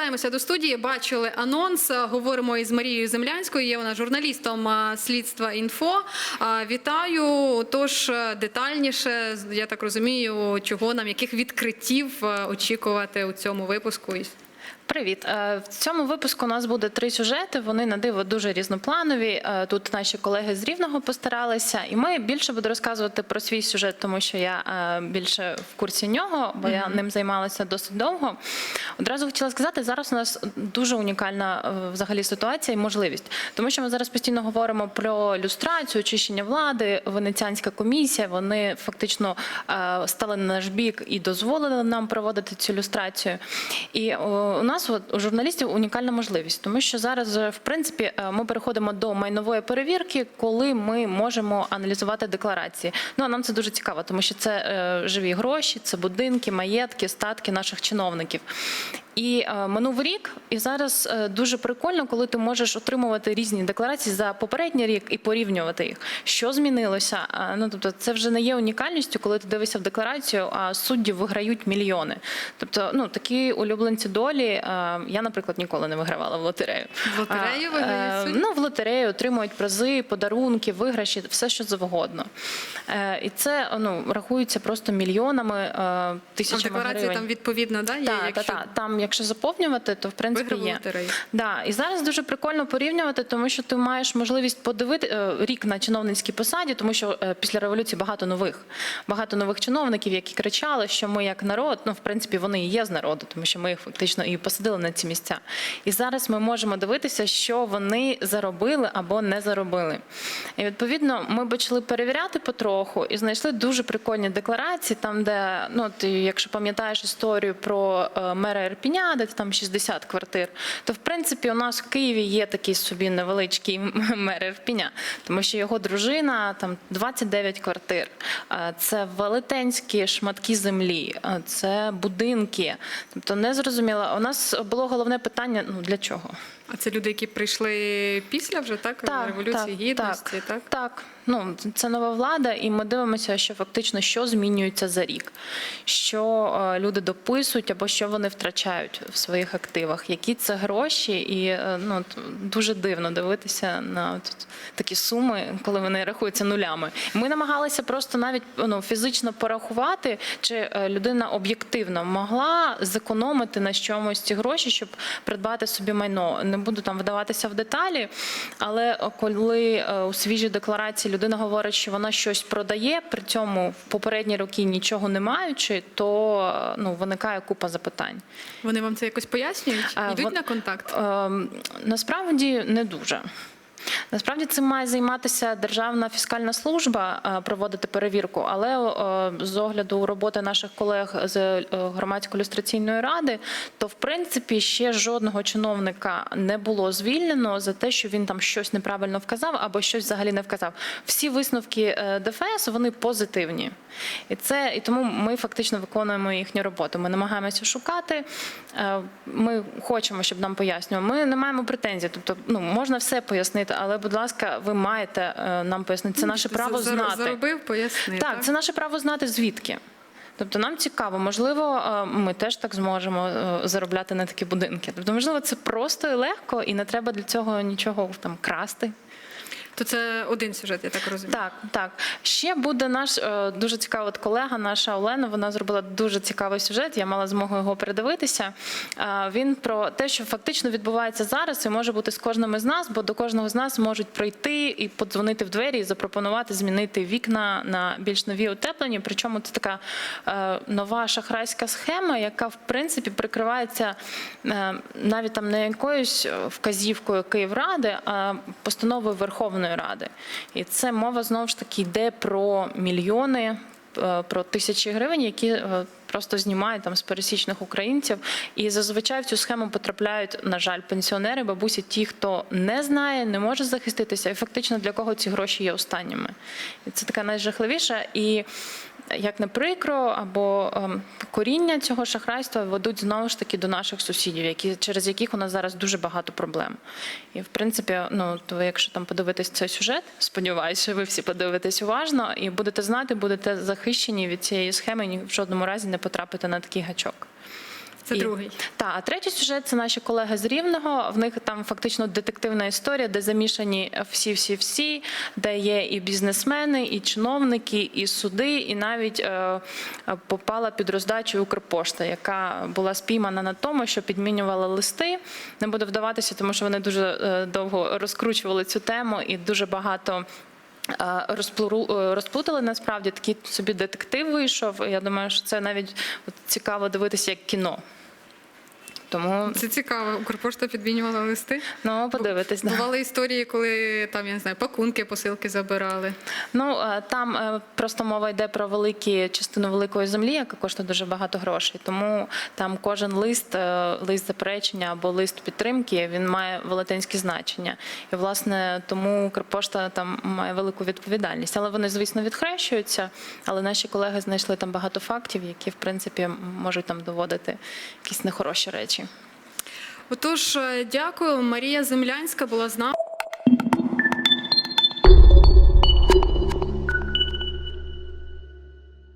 повертаємося до студії. Бачили анонс. Говоримо із Марією Землянською. Є вона журналістом слідства інфо. Вітаю. Тож детальніше, я так розумію, чого нам, яких відкриттів очікувати у цьому випуску. Привіт. Е, В цьому випуску у нас буде три сюжети. Вони на диво дуже різнопланові. Е, Тут наші колеги з Рівного постаралися, і ми більше буду розказувати про свій сюжет, тому що я е, більше в курсі нього, бо я ним займалася досить довго. Одразу хотіла сказати, зараз у нас дуже унікальна взагалі ситуація і можливість, тому що ми зараз постійно говоримо про люстрацію, очищення влади, венеціанська комісія. Вони фактично стали на наш бік і дозволили нам проводити цю люстрацію. І у нас от, у журналістів унікальна можливість, тому що зараз, е, в принципі, е, ми переходимо до майнової перевірки, коли ми можемо аналізувати декларації. Ну а нам це дуже цікаво, тому що це е, живі гроші, це будинки, маєтки, статки наших чиновників. І е, минув рік, і зараз е, дуже прикольно, коли ти можеш отримувати різні декларації за попередній рік і порівнювати їх. Що змінилося? Ну тобто, це вже не є унікальністю, коли ти дивишся в декларацію, а судді виграють мільйони. Тобто, ну такі улюбленці долі. е, Я, наприклад, ніколи не вигравала в лотерею. В лотерею виграють е, судді? Ну, в лотерею отримують призи, подарунки, виграші, все що завгодно. Е, І це ну рахується просто мільйонами, е, а в декларації гривень. там відповідно да, є, Так, якщо та, та, там, якщо заповнювати, то в принципі виграв є. лотерею. Да, і зараз дуже прикольно порівнювати, тому що ти маєш можливість подивити е, рік на чиновницькій посаді, тому що е, після революції багато нових, багато нових чиновників, які кричали, що ми як народ, ну в принципі, вони і є з народу, тому що ми їх фактично і посадили на ці місця. І зараз ми можемо дивитися, що вони заробили або не заробили. І відповідно ми почали перевіряти потроху і знайшли дуже прикольні декларації, там, де ну ти, якщо пам'ятаєш історію про е, мера Ірпіня, де там 60 квартир, то в принципі у нас в Києві є такий собі невеличкий мер Ірпіня, тому що його дружина там 29 квартир. Це велетенські шматки землі, це будинки. Тобто не зрозуміло. У нас було головне питання: ну для чого? А це люди, які прийшли після вже так, революції гідності, так? Так, ну це нова влада, і ми дивимося, що фактично що змінюється за рік, що е, люди дописують або що вони втрачають в своїх активах, які це гроші, і е, ну дуже дивно дивитися на от такі суми, коли вони рахуються нулями. Ми намагалися просто навіть ну, фізично порахувати, чи е, людина об'єктивно могла зекономити на чомусь ці гроші, щоб придбати собі майно. Не буду там вдаватися в деталі, але коли е, у свіжій декларації людина говорить, що вона щось продає, при цьому в попередні роки нічого не маючи, то ну виникає купа запитань. Вони вам це якось пояснюють? Йдуть на контакт? Ем, Насправді не дуже. Насправді цим має займатися Державна фіскальна служба, е, проводити перевірку, але е, з огляду роботи наших колег з е, громадської люстраційної ради, то в принципі ще жодного чиновника не було звільнено за те, що він там щось неправильно вказав або щось взагалі не вказав. Всі висновки ДФС вони позитивні, і це і тому ми фактично виконуємо їхню роботу. Ми намагаємося шукати. Ми хочемо, щоб нам пояснювали. Ми не маємо претензій. Тобто, ну можна все пояснити, але будь ласка, ви маєте е, нам пояснити. Це наше право знати. Заробив, пояснив. Так, це наше право знати звідки. Тобто нам цікаво, можливо, е, ми теж так зможемо е, заробляти на такі будинки. Тобто, можливо, це просто і легко, і не треба для цього нічого там красти. То це один сюжет, я так розумію. Так, так. Ще буде наш е, дуже цікавий колега, наша Олена. Вона зробила дуже цікавий сюжет. Я мала змогу його передивитися. Е, Він про те, що фактично відбувається зараз, і може бути з кожним із нас, бо до кожного з нас можуть прийти і подзвонити в двері і запропонувати змінити вікна на більш нові утеплені. Причому це така е, нова шахрайська схема, яка в принципі прикривається навіть там не якоюсь вказівкою Київради, а постановою Верховної Ради. І це мова знову ж таки йде про мільйони, е, про тисячі гривень, які е, просто знімають там з пересічних українців. І зазвичай в цю схему потрапляють, на жаль, пенсіонери, бабусі, ті, хто не знає, не може захиститися, і фактично для кого ці гроші є останніми. І це така найжахливіша. І як не прикро, або ем, коріння цього шахрайства ведуть знову ж таки до наших сусідів, які через яких у нас зараз дуже багато проблем. І в принципі, ну то якщо там подивитись цей сюжет, сподіваюся, ви всі подивитесь уважно і будете знати, будете захищені від цієї схеми, ні в жодному разі не потрапите на такий гачок. Це другий. Так, а третій сюжет це наші колеги з Рівного. В них там фактично детективна історія, де замішані всі-всі-всі, де є і бізнесмени, і чиновники, і суди, і навіть е, попала під роздачу Укрпошта, яка була спіймана на тому, що підмінювала листи. Не буду вдаватися, тому що вони дуже е, довго розкручували цю тему і дуже багато. е, е, Розплутали насправді такий собі детектив вийшов. Я думаю, що це навіть цікаво дивитися як кіно. Тому Це цікаво. Укрпошта підмінювала листи. ну подивитись. Да. Бували історії, коли там я не знаю, пакунки, посилки забирали. Ну е, там е, просто мова йде про великі частину великої землі, яка коштує дуже багато грошей. Тому там кожен лист, е, лист заперечення або лист підтримки, він має велетенське значення. І власне тому Укрпошта там має велику відповідальність. Але вони, звісно, відхрещуються. Але наші колеги знайшли там багато фактів, які в принципі можуть там доводити якісь нехороші речі. Отож, е, дякую. Марія Землянська була з нами.